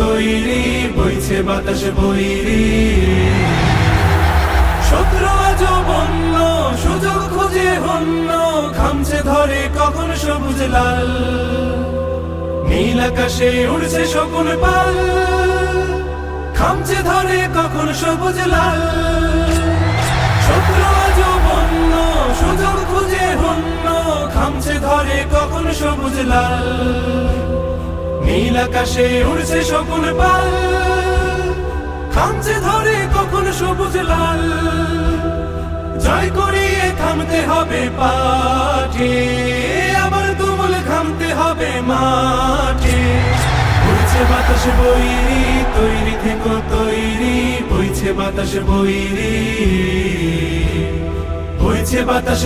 তৈরি, বইছে বাতাস বৈরি শত্রু আজ বন্য, সুযোগ খুঁজে হন্য খামছে ধরে কখন সবুজ লাল। নীল আকাশে উড়ছে শকুন পাল খামছে ধরে কখন সবুজ লাল। শত্রু আজ বন্য, সুযোগ খুঁজে হন্য খামছে ধরে কখন সবুজ লাল। নীল আকাশে উড়ছে শকুন পাল, খামছে ধরে কখন সবুজ লাল। জয় করিয়ে থামতে হবে পাঠে, আবার তুমুল খামতে হবে মাঠে। বইছে বাতাস বইরি তৈরি থেকো, তৈরি। বইছে বাতাস বইরি বইছে বাতাস